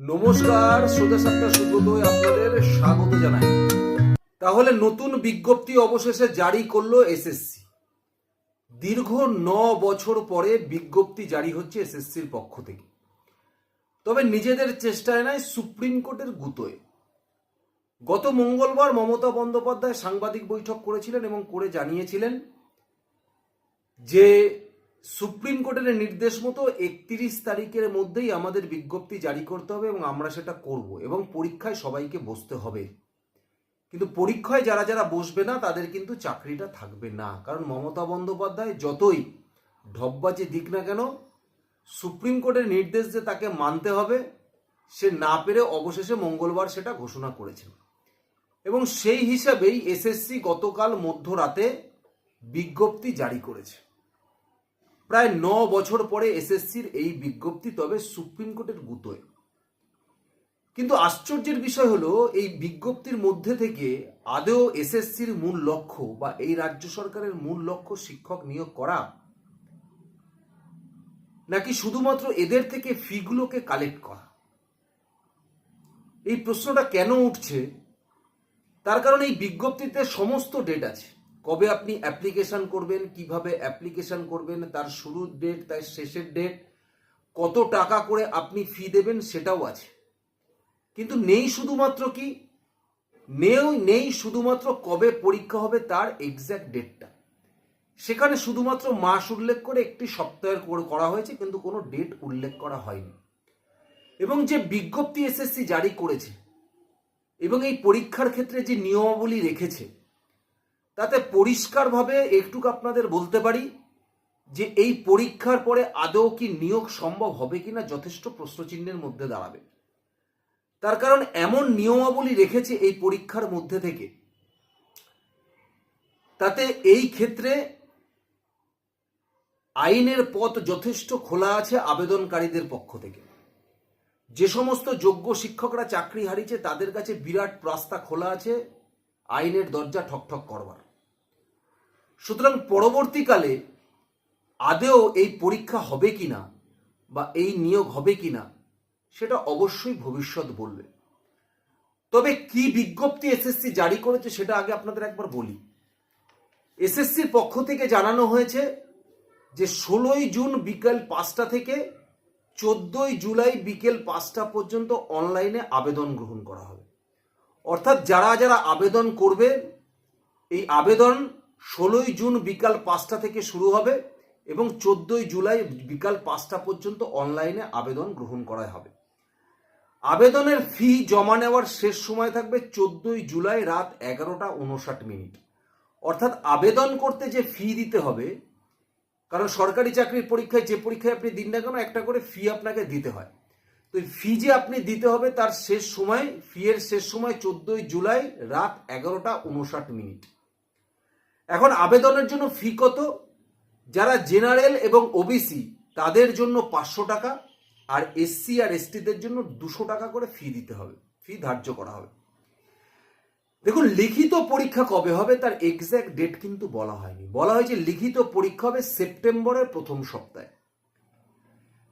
নমস্কার, সোজা সাপটা সুব্রত আপনাদের স্বাগত জানাই। তাহলে নতুন বিজ্ঞপ্তি অবশেষে জারি করল এসএসসি। দীর্ঘ ন বছর পরে বিজ্ঞপ্তি জারি হচ্ছে এসএসসির পক্ষ থেকে। তবে নিজেদের চেষ্টায় নয়, সুপ্রিম কোর্টের গুতোয়। গত মঙ্গলবার মমতা বন্দ্যোপাধ্যায় সাংবাদিক বৈঠক করেছিলেন এবং করে জানিয়েছিলেন যে সুপ্রিম কোর্টের নির্দেশ মতো একত্রিশ তারিখের মধ্যেই আমাদের বিজ্ঞপ্তি জারি করতে হবে এবং আমরা সেটা করব এবং পরীক্ষায় সবাইকে বসতে হবে। কিন্তু পরীক্ষায় যারা যারা বসবে না, তাদের কিন্তু চাকরিটা থাকবে না। কারণ মমতা বন্দ্যোপাধ্যায় যতই ঢপবাজি দিক না কেন, সুপ্রিম কোর্টের নির্দেশ যে তাকে মানতে হবে, সে না পেরে অবশেষে মঙ্গলবার সেটা ঘোষণা করেছেন। এবং সেই হিসাবেই এসএসসি গতকাল মধ্যরাতে বিজ্ঞপ্তি জারি করেছে। প্রায় ন বছর পরে এসএসসির এই বিজ্ঞপ্তি, তবে সুপ্রিম কোর্টের গুতোয়। কিন্তু আশ্চর্যের বিষয় হলো, এই বিজ্ঞপ্তির মধ্যে থেকে আদৌ এসএসসির মূল লক্ষ্য বা এই রাজ্য সরকারের মূল লক্ষ্য শিক্ষক নিয়োগ করা? নাকি শুধুমাত্র এদের থেকে ফিগুলোকে কালেক্ট করা? এই প্রশ্নটা কেন উঠছে? তার কারণ এই বিজ্ঞপ্তিতে সমস্ত ডেট আছে। কবে আপনি অ্যাপ্লিকেশন করবেন, কীভাবে অ্যাপ্লিকেশন করবেন, তার শুরুর ডেট তার শেষের ডেট কত টাকা করে আপনি ফি দেবেন সেটাও আছে। কিন্তু নেই শুধুমাত্র কি? নেই নেই শুধুমাত্র কবে পরীক্ষা হবে তার এক্স্যাক্ট ডেটটা সেখানে শুধুমাত্র মাস উল্লেখ করে একটি সপ্তাহের করে করা হয়েছে, কিন্তু কোনো ডেট উল্লেখ করা হয়নি। এবং যে বিজ্ঞপ্তি এসএসসি জারি করেছে, এবং এই পরীক্ষার ক্ষেত্রে যে নিয়মাবলী রেখেছে তাতে পরিষ্কারভাবে একটুকু আপনাদের বলতে পারি যে এই পরীক্ষার পরে আদৌ কি নিয়োগ সম্ভব হবে কিনা যথেষ্ট প্রশ্নচিহ্নের মধ্যে দাঁড়াবে। তার কারণ এমন নিয়মাবলী রেখেছে এই পরীক্ষার মধ্যে থেকে। তাতে এই ক্ষেত্রে আইনের পথ যথেষ্ট খোলা আছে আবেদনকারীদের পক্ষ থেকে। যে সমস্ত যোগ্য শিক্ষকরা চাকরি হারিয়েছে তাদের কাছে বিরাট রাস্তা খোলা আছে, আইনের দরজা ঠকঠক করবার। সুতরাং পরবর্তীকালে আদেও এই পরীক্ষা হবে কিনা বা এই নিয়োগ হবে কি না সেটা অবশ্যই ভবিষ্যৎ বলবে। তবে কি বিজ্ঞপ্তি এসএসসি জারি করেছে সেটা আগে আপনাদের একবার বলি। এসএসসির পক্ষ থেকে জানানো হয়েছে যে ষোলোই জুন বিকাল পাঁচটা থেকে চোদ্দই জুলাই বিকেল পাঁচটা পর্যন্ত অনলাইনে আবেদন গ্রহণ করা হবে। অর্থাৎ যারা যারা আবেদন করবে, এই আবেদন ষোলোই জুন বিকাল পাঁচটা থেকে শুরু হবে এবং চোদ্দই জুলাই বিকাল পাঁচটা পর্যন্ত অনলাইনে আবেদন গ্রহণ করা হবে। আবেদনের ফি জমা নেওয়ার শেষ সময় থাকবে চোদ্দই জুলাই রাত এগারোটা উনষাট মিনিট। অর্থাৎ আবেদন করতে যে ফি দিতে হবে, কারণ সরকারি চাকরির পরীক্ষায় যে পরীক্ষায় আপনি দিন না কেন একটা করে ফি আপনাকে দিতে হয়। তো ফি যে আপনি দিতে হবে তার শেষ সময়, ফি এর শেষ সময় চোদ্দই জুলাই রাত এগারোটা উনষাট মিনিট। এখন আবেদনের জন্য ফি কত? যারা জেনারেল এবং ওবিসি তাদের জন্য পাঁচশো টাকা, আর এসসি আর এসটিদের জন্য দুশো টাকা করে ফি দিতে হবে। ফি ধার্য করা হবে। দেখুন, লিখিত পরীক্ষা কবে হবে তার এক্স্যাক্ট ডেট কিন্তু বলা হয়নি। বলা হয়েছে লিখিত পরীক্ষা হবে সেপ্টেম্বরের প্রথম সপ্তাহে।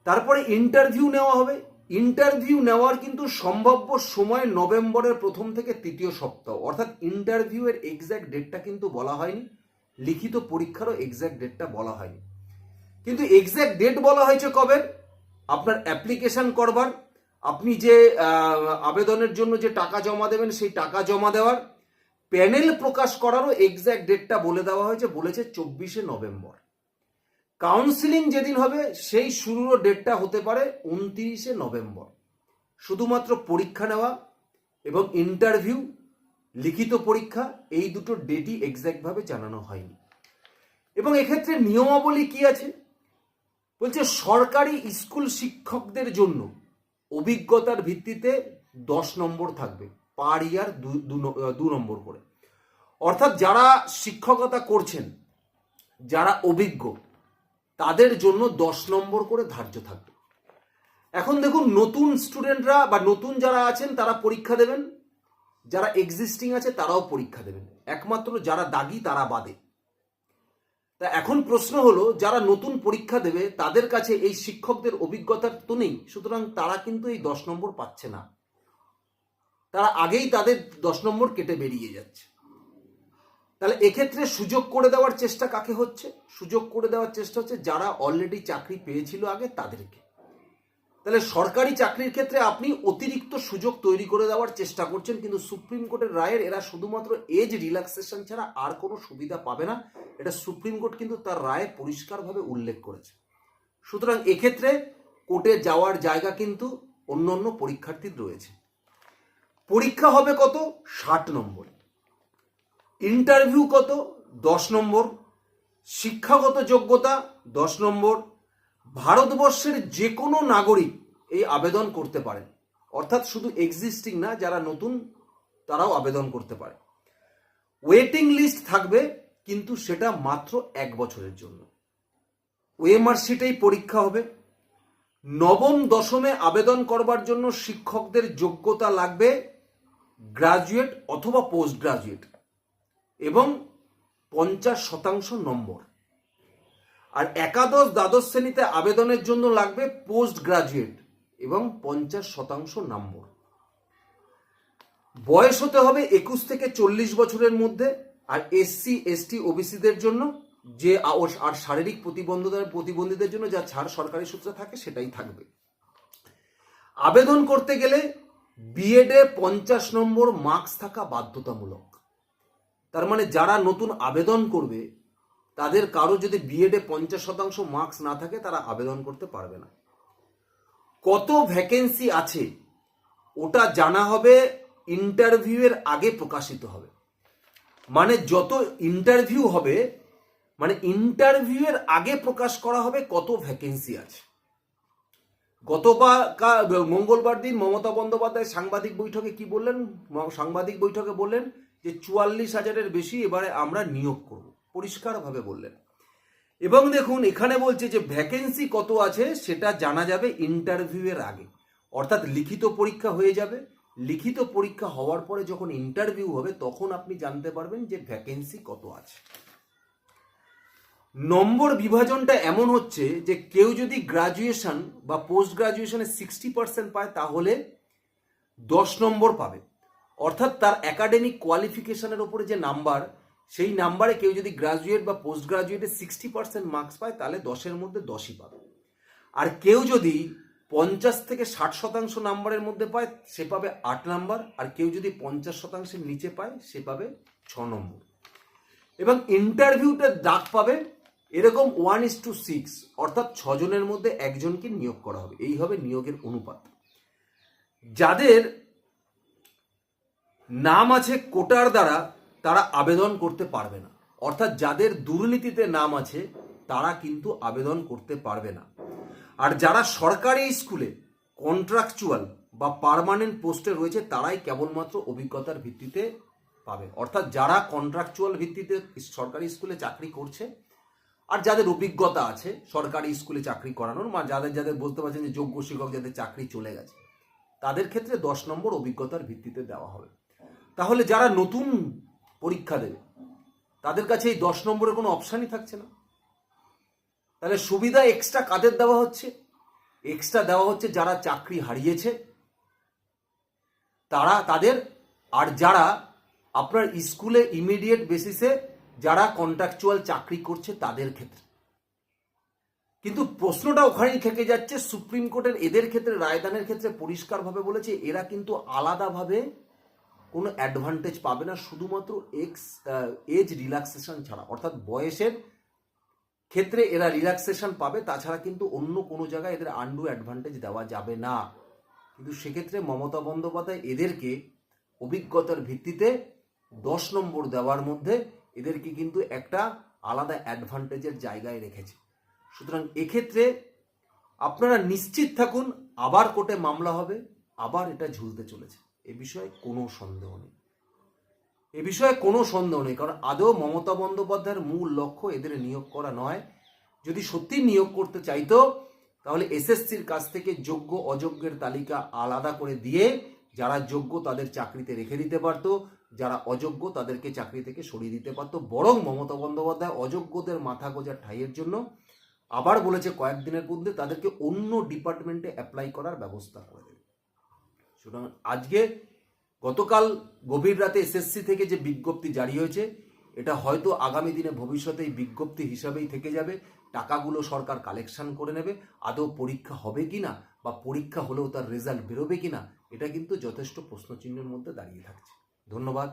তারপরে ইন্টারভিউ নেওয়া হবে। ইন্টারভিউ নেওয়ার কিন্তু সম্ভাব্য সময় নভেম্বরের প্রথম থেকে তৃতীয় সপ্তাহ। অর্থাৎ ইন্টারভিউ এর এক্স্যাক্ট ডেটটা কিন্তু বলা হয়নি, লিখিত পরীক্ষারও এক্স্যাক্ট ডেটটা বলা হয়নি। কিন্তু এক্স্যাক্ট ডেট বলা হয়েছে কবে? আপনার অ্যাপ্লিকেশন করবার, আপনি যে আবেদনের জন্য যে টাকা জমা দেবেন সেই টাকা জমা দেওয়ার প্যানেল প্রকাশ করারও এক্স্যাক্ট ডেটটা বলে দেওয়া হয়েছে, বলেছে চব্বিশে নভেম্বর। কাউন্সিলিং যেদিন হবে, সেই শুরুরও ডেটটা হতে পারে উনত্রিশে নভেম্বর। শুধুমাত্র পরীক্ষা নেওয়া এবং ইন্টারভিউ, লিখিত পরীক্ষা, এই দুটো ডেটই এক্স্যাক্টভাবে জানানো হয়নি। এবং এক্ষেত্রে নিয়মাবলী কি আছে? বলছে সরকারি স্কুল শিক্ষকদের জন্য অভিজ্ঞতার ভিত্তিতে দশ নম্বর থাকবে, পার ইয়ার দু- নম্বর করে। অর্থাৎ যারা শিক্ষকতা করছেন, যারা অভিজ্ঞ তাদের জন্য দশ নম্বর করে ধার্য থাকবে। এখন দেখুন, নতুন স্টুডেন্টরা বা নতুন যারা আছেন, তারা পরীক্ষা দেবেন। যারা এক্সিস্টিং আছে, তারাও পরীক্ষা দেবেন। একমাত্র যারা দাগি, তারা বাদে। তা এখন প্রশ্ন হলো, যারা নতুন পরীক্ষা দেবে, তাদের কাছে এই শিক্ষকদের অভিজ্ঞতার তো নেই। সুতরাং তারা কিন্তু এই দশ নম্বর পাচ্ছে না। তারা আগেই তাদের দশ নম্বর কেটে বেরিয়ে যাচ্ছে। তাহলে এক্ষেত্রে সুযোগ করে দেওয়ার চেষ্টা কাকে হচ্ছে? সুযোগ করে দেওয়ার চেষ্টা হচ্ছে যারা অলরেডি চাকরি পেয়েছিল আগে তাদেরকে। তাহলে সরকারি চাকরির ক্ষেত্রে আপনি অতিরিক্ত সুযোগ তৈরি করে দেওয়ার চেষ্টা করছেন, কিন্তু সুপ্রিম কোর্টের রায়ের এরা শুধুমাত্র এজ রিল্যাক্সেশন ছাড়া আর কোনো সুবিধা পাবে না। এটা সুপ্রিম কোর্ট কিন্তু তার রায়ে পরিষ্কারভাবে উল্লেখ করেছে। সুতরাং এক্ষেত্রে কোর্টে যাওয়ার জায়গা কিন্তু অন্য অন্য পরীক্ষার্থীর রয়েছে। পরীক্ষা হবে কত? ষাট নম্বর। ইন্টারভিউ কত? দশ নম্বর। শিক্ষাগত যোগ্যতা? দশ নম্বর। ভারতবর্ষের যে কোনো নাগরিক এই আবেদন করতে পারেন। অর্থাৎ শুধু এক্সিস্টিং না, যারা নতুন, তারাও আবেদন করতে পারে। ওয়েটিং লিস্ট থাকবে, কিন্তু সেটা মাত্র এক বছরের জন্য। ওএমআরসিটেই পরীক্ষা হবে। নবম, দশমে আবেদন করবার জন্য শিক্ষকদের যোগ্যতা লাগবে। গ্রাজুয়েট অথবা পোস্ট গ্রাজুয়েট এবং পঞ্চাশ শতাংশ নম্বর। আর একাদশ দ্বাদশ শ্রেণীতে আবেদনের জন্য লাগবে পোস্ট গ্রাজুয়েট এবং পঞ্চাশ শতাংশ নম্বর। বয়স হতে হবে একুশ থেকে চল্লিশ বছরের মধ্যে আর এসসি এসটি ওবিসিদের জন্য, যে আর শারীরিক প্রতিবন্ধতার প্রতিবন্ধীদের জন্য যা ছাড় সরকারি সূত্রে থাকে সেটাই থাকবে। আবেদন করতে গেলে বিএডে পঞ্চাশ নম্বর মার্কস থাকা বাধ্যতামূলক। তার মানে যারা নতুন আবেদন করবে, তাদের কারও যদি বিএডে পঞ্চাশ শতাংশ মার্কস না থাকে, তারা আবেদন করতে পারবে না। কত ভ্যাকেন্সি আছে, ওটা জানা হবে ইন্টারভিউয়ের আগে প্রকাশিত হবে। মানে যত ইন্টারভিউ হবে মানে ইন্টারভিউয়ের আগে প্রকাশ করা হবে কত ভ্যাকেন্সি আছে। গতবার মঙ্গলবার দিন মমতা বন্দ্যোপাধ্যায় সাংবাদিক বৈঠকে কি বললেন? সাংবাদিক বৈঠকে বললেন যে চুয়াল্লিশ হাজারের বেশি এবারে আমরা নিয়োগ করব। পরিষ্কারভাবে বললেন। এবং দেখুন, এখানে বলছে যে ভ্যাকেন্সি কত আছে সেটা জানা যাবে ইন্টারভিউয়ের আগে। অর্থাৎ লিখিত পরীক্ষা হয়ে যাবে। লিখিত পরীক্ষা হওয়ার পরে যখন ইন্টারভিউ হবে, তখন আপনি জানতে পারবেন যে ভ্যাকেন্সি কত আছে। নম্বর বিভাজনটা এমন হচ্ছে যে কেউ যদি গ্রাজুয়েশন বা পোস্ট গ্রাজুয়েশনে সিক্সটি পার্সেন্ট পায়, তাহলে দশ নম্বর পাবে। অর্থাৎ তার একাডেমিক কোয়ালিফিকেশনের ওপরে যে নাম্বার সেই নাম্বারে কেউ যদি গ্রাজুয়েট বা পোস্ট গ্রাজুয়েটে সিক্সটি পার্সেন্ট মার্কস পায়, তাহলে দশের মধ্যে দশই পাবে। আর কেউ যদি পঞ্চাশ থেকে ষাট শতাংশ নাম্বারের মধ্যে পায়, সে পাবে আট নাম্বার আর কেউ যদি পঞ্চাশ শতাংশের নিচে পায়, সে পাবে ছ নম্বর এবং ইন্টারভিউতে ডাক পাবে, এরকম ওয়ান ইস টু সিক্স অর্থাৎ ছজনের মধ্যে একজনকে নিয়োগ করা হবে। এই হবে নিয়োগের অনুপাত। যাদের নাম আছে কোটার দ্বারা তারা আবেদন করতে পারবে না। অর্থাৎ যাদের দুর্নীতিতে নাম আছে, তারা কিন্তু আবেদন করতে পারবে না। আর যারা সরকারি স্কুলে কন্ট্রাকচুয়াল বা পার্মানেন্ট পোস্টে রয়েছে, তারাই কেবলমাত্র অভিজ্ঞতার ভিত্তিতে পাবে। অর্থাৎ যারা কন্ট্রাকচুয়াল ভিত্তিতে সরকারি স্কুলে চাকরি করছে, আর যাদের অভিজ্ঞতা আছে সরকারি স্কুলে চাকরি করানোর, বা যাদের যাদের বলতে পারছেন যে যোগ্য শিক্ষক যাদের চাকরি চলে গেছে, তাদের ক্ষেত্রে দশ নম্বর অভিজ্ঞতার ভিত্তিতে দেওয়া হবে। তাহলে যারা নতুন পরীক্ষা দেবে, তাদের কাছে এই দশ নম্বরের কোনো অপশানই থাকছে না। তাহলে সুবিধা এক্সট্রা কাদের দেওয়া হচ্ছে? এক্সট্রা দেওয়া হচ্ছে যারা চাকরি হারিয়েছে। তারা, তাদের, আর যারা আপনার স্কুলে ইমিডিয়েট বেসিসে যারা কন্ট্রাকচুয়াল চাকরি করছে তাদের ক্ষেত্রে। কিন্তু প্রশ্নটা ওখানেই থেকে যাচ্ছে সুপ্রিম কোর্টের এদের ক্ষেত্রে, রায়দানের ক্ষেত্রে পরিষ্কারভাবে বলেছে, এরা কিন্তু আলাদাভাবে কোনো অ্যাডভান্টেজ পাবে না শুধুমাত্র এক্স এজ রিল্যাক্সেশন ছাড়া। অর্থাৎ বয়সের ক্ষেত্রে এরা রিল্যাক্সেশন পাবে, তাছাড়া কিন্তু অন্য কোনো জায়গায় এদের আন্ডু অ্যাডভান্টেজ দেওয়া যাবে না। কিন্তু সেক্ষেত্রে মমতা বন্দ্যোপাধ্যায় এদেরকে অভিজ্ঞতার ভিত্তিতে দশ নম্বর দেওয়ার মধ্যে এদেরকে কিন্তু একটা আলাদা অ্যাডভান্টেজের জায়গায় রেখেছে। সুতরাং এক্ষেত্রে আপনারা নিশ্চিত থাকুন, আবার কোর্টে মামলা হবে, আবার এটা ঝুলতে চলেছে। এ বিষয়ে কোনো সন্দেহ নেই। এ বিষয়ে কোনো সন্দেহ নেই, কারণ আদৌ মমতা বন্দ্যোপাধ্যায়ের মূল লক্ষ্য এদের নিয়োগ করা নয়। যদি সত্যি নিয়োগ করতে চাইতো, তাহলে এসএসসির কাছ থেকে যোগ্য অযোগ্যের তালিকা আলাদা করে দিয়ে যারা যোগ্য তাদের চাকরিতে রেখে দিতে পারতো, যারা অযোগ্য তাদেরকে চাকরি থেকে সরিয়ে দিতে পারতো। বরং মমতা বন্দ্যোপাধ্যায় অযোগ্যদের মাথা গোজার ঠাইয়ের জন্য আবার বলেছে কয়েকদিনের মধ্যে তাদেরকে অন্য ডিপার্টমেন্টে অ্যাপ্লাই করার ব্যবস্থা করে দেবে। সুতরাং আজকে গতকাল গভীর রাতে এসএসসি থেকে যে বিজ্ঞপ্তি জারি হয়েছে, এটা হয়তো আগামী দিনে ভবিষ্যতে এই বিজ্ঞপ্তি হিসাবেই থেকে যাবে। টাকাগুলো সরকার কালেকশন করে নেবে। আদৌ পরীক্ষা হবে কি না বা পরীক্ষা হলেও তার রেজাল্ট বেরোবে কি না এটা কিন্তু যথেষ্ট প্রশ্নচিহ্নের মধ্যে দাঁড়িয়ে থাকছে। ধন্যবাদ।